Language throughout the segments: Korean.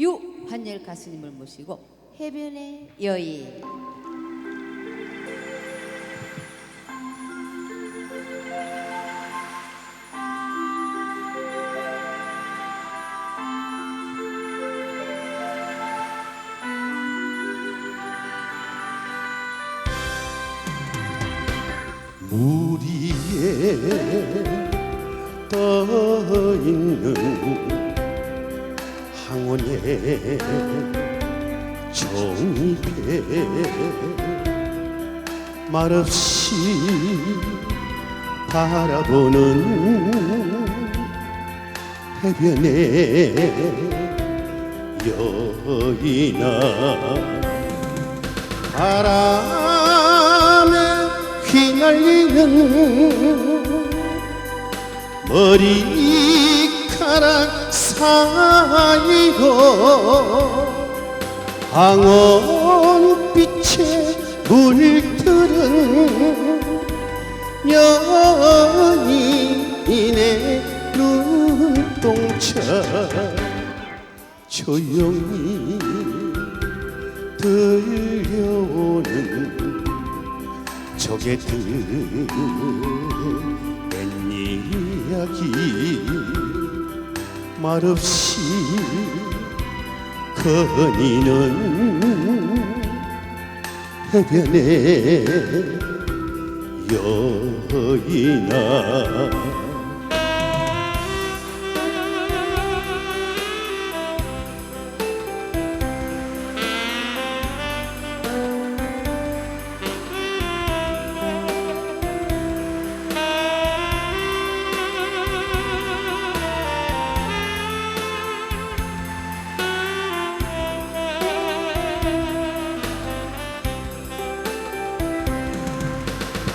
유한열 가수님을 모시고 해변의 여인 물 위에 떠 있는 항원의 종이배 말없이 바라보는 해변의 여인아 바람에 휘날리는 머리카락 사이로 황혼빛에 물들은 여인의 눈동자. 조용히 들려오는 적에 든낸 이야기 말없이 거니는 해변의 여인아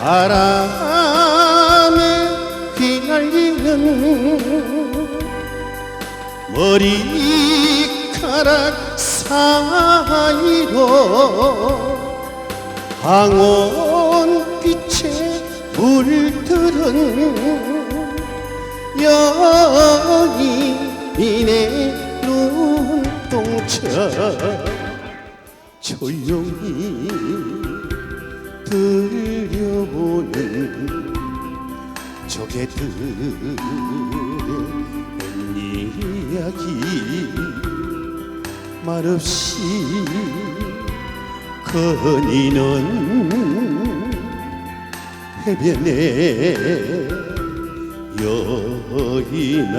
바람에 휘날리는 머리카락 사이로 황혼빛에 물들은 여인의 눈동자. 조용히 들려오는 든낸 이야기. 말없이 거니는 해변의 여인아